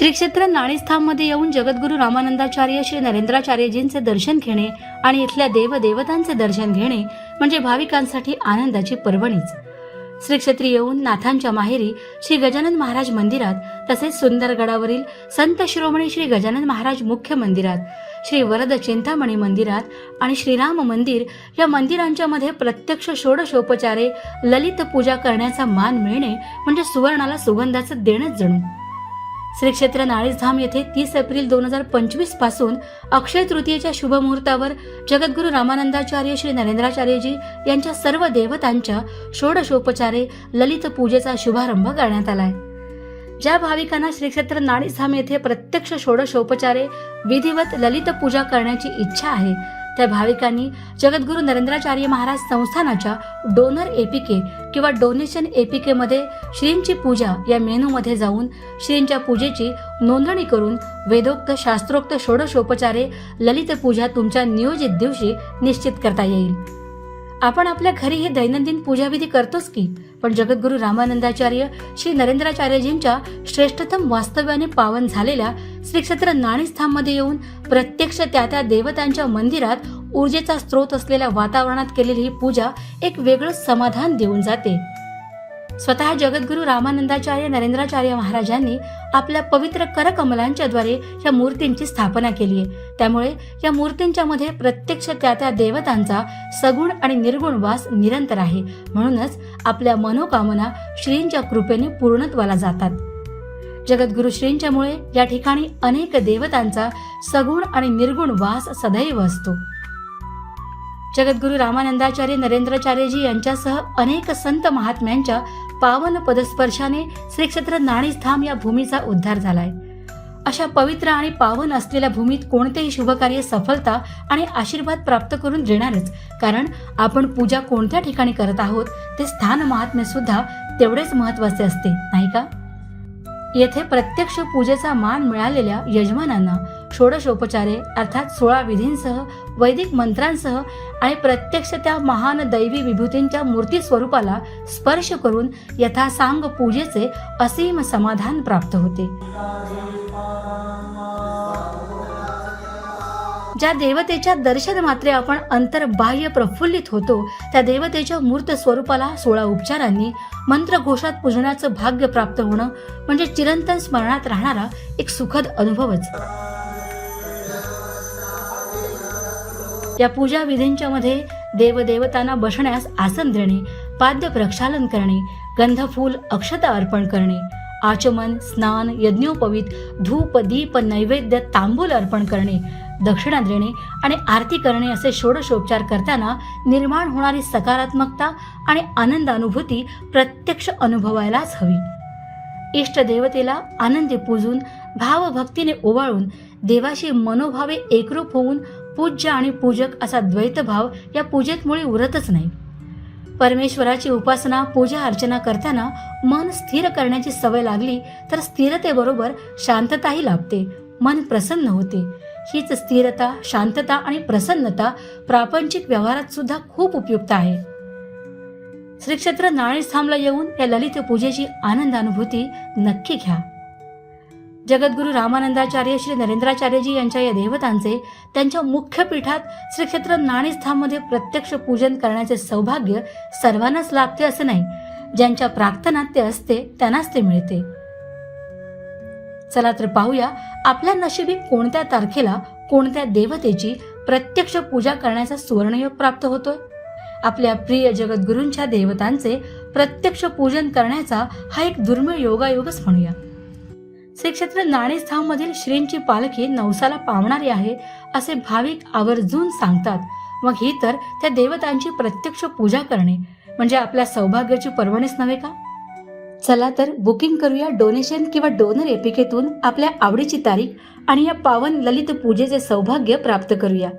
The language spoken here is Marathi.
श्री क्षेत्र नाणीस्थानमध्ये येऊन जगद्गुरू रामानंदाचार्य श्री नरेंद्राचार्यजींचे दर्शन घेणे आणि इथल्या देवदेवतांचे दर्शन घेणे म्हणजे भाविकांसाठी आनंदाची पर्वणीच. श्री क्षेत्री येऊन नाथांच्या माहेरी श्री गजानन महाराज मंदिरात तसेच सुंदरगडावरील संत शिरोमणी श्री गजानन महाराज मुख्य मंदिरात श्री वरद चिंतामणी मंदिरात आणि श्रीराम मंदिर या मंदिरांच्या मध्ये प्रत्यक्ष षोडशोपचारे ललित पूजा करण्याचा मान मिळणे म्हणजे सुवर्णाला सुगंधाचं देणंच जणू. श्री क्षेत्र नाळीसधाम येथे तीस एप्रिल दोन हजार पंचवीसपासून अक्षय तृतीयेच्या शुभ मुहूर्तावर जगद्गुरू रामानंदाचार्य श्री नरेंद्राचार्यजी यांच्या सर्व देवतांच्या षोडशोपचारे ललित पूजेचा शुभारंभ करण्यात आलाय. ज्या भाविकांना श्री क्षेत्र नाळीसधाम येथे प्रत्यक्ष षोडशोपचारे विधिवत ललित पूजा करण्याची इच्छा आहे त्या भाविकांनी जगद्गुरू नरेंद्राचार्य महाराज संस्थानाच्या डोनर एपीके किंवा डोनेशन एपीके मध्ये श्रींची पूजा या मेनूमध्ये जाऊन श्रींच्या पूजेची नोंदणी करून वेदोक्त शास्त्रोक्त षोडशोपचारे ललित पूजा तुमच्या नियोजित दिवशी निश्चित करता येईल. आपण आपल्या घरी हे दैनंदिन पूजाविधी करतोच की पण जगद्गुरू रामानंदाचार्य श्री नरेंद्राचार्यजींच्या श्रेष्ठतम वास्तव्याने पावन झालेल्या श्रीक्षेत्र नाणीस्थानमध्ये येऊन प्रत्यक्ष त्या त्या देवतांच्या मंदिरात ऊर्जेचा स्रोत असलेल्या वातावरणात केलेली ही पूजा एक वेगळं समाधान देऊन जाते. स्वतः जगद्गुरू रामानंदाचार्य नरेंद्राचार्य महाराजांनी आपल्या पवित्र करकमलांच्या द्वारे या मूर्तींची स्थापना केली आहे. त्यामुळे या मूर्तींच्या मध्ये प्रत्यक्ष त्या त्या देवतांचा सगुण आणि निर्गुण वास निरंतर आहे. म्हणूनच आपल्या मनोकामना श्रींच्या कृपेने पूर्णत्वाला जातात. जगद्गुरु श्रींच्यामुळे या ठिकाणी अनेक देवतांचा सगुण आणि निर्गुण वास सदैव असतो. जगद्गुरु रामानंदाचार्य नरेंद्राचार्यजी यांच्यासह अनेक संत महात्म्यांच्या पावन पदस्पर्शाने श्री क्षेत्र नाणीस्थाम या भूमीचा उद्धार झालाय. अशा पवित्र आणि पावन असलेल्या भूमीत कोणतेही शुभकार्य सफलता आणि आशीर्वाद प्राप्त करून देणारच कारण आपण पूजा कोणत्या ठिकाणी करत आहोत ते स्थान महात्म्य सुद्धा तेवढेच महत्त्वाचे असते नाही का? येथे प्रत्यक्ष पूजेचा मान मिळालेल्या यजमानांना षोडशोपचारे अर्थात सोळा विधींसह वैदिक मंत्रांसह आणि प्रत्यक्ष त्या महान दैवी विभूतींच्या मूर्ती स्वरूपाला स्पर्श करून यथासांग पूजेचे असीम समाधान प्राप्त होते. ज्या देवतेच्या दर्शन मात्रे आपण अंतर्बाह्य प्रफुल्लित होतो त्या देवतेच्या मूर्त स्वरूपाला सोळा उपचारांनी मंत्रघोषात पूजण्याचं भाग्य प्राप्त होणं म्हणजे चिरंतन स्मरणात राहणारा एक सुखद अनुभवच. या पूजा विधींच्या मध्ये देवदेवतांना बसण्यास आसन देणे पाद्य प्रक्षालन करणे गंधफूल अक्षता अर्पण करणे आचमन स्नान यज्ञोपवीत धूप दीप नैवेद्य तांबूल अर्पण करणे दक्षिणा देणे आणि आरती करणे असे षोडशोपचार करताना निर्माण होणारी सकारात्मकता आणि आनंद अनुभूती प्रत्यक्ष अनुभवायलाच हवी. इष्ट देवतेला आनंदी पूजून भावभक्तीने ओवाळून देवाशी मनोभावे एकरूप होऊन पूज्य आणि पूजक असा द्वैतभाव या पूजेतमुळे उरतच नाही. परमेश्वराची उपासना पूजा अर्चना करताना मन स्थिर करण्याची सवय लागली तर स्थिरतेबरोबर शांतताही लाभते मन प्रसन्न होते. हीच स्थिरता शांतता आणि प्रसन्नता प्रापंचिक व्यवहारात सुद्धा खूप उपयुक्त आहे. श्रीक्षेत्र क्षेत्र येऊन या ललित पूजेची आनंद अनुभूती नक्की घ्या. जगद्गुरू रामानंदाचार्य श्री नरेंद्राचार्यजी यांच्या या देवतांचे त्यांच्या मुख्य पीठात श्रीक्षेत्र क्षेत्र प्रत्यक्ष पूजन करण्याचे सौभाग्य सर्वांनाच लाभते असं नाही. ज्यांच्या प्रार्थनात ते असते त्यांनाच ते मिळते. चला तर पाहूया आपल्या नशिबी कोणत्या तारखेला कोणत्या देवतेची प्रत्यक्ष पूजा करण्याचा सुवर्णयोग प्राप्त होतोय? आपल्या प्रिय जगद्गुरूंच्या देवतांचे प्रत्यक्ष पूजन करण्याचा हा एक दुर्मिळ योगायोगच म्हणूया. श्री क्षेत्र नाणेस्थाव मधील श्रींची पालखी नवसाला पावणारी आहे असे भाविक आवर्जून सांगतात. मग ही तर त्या देवतांची प्रत्यक्ष पूजा करणे म्हणजे आपल्या सौभाग्याची पर्वणीच नव्हे का? चला तर बुकिंग करूया डोनेशन किंवा डोनर एपिकेतून आपल्या आवडीची तारीख आणि या पावन ललित पूजेचे सौभाग्य प्राप्त करूया.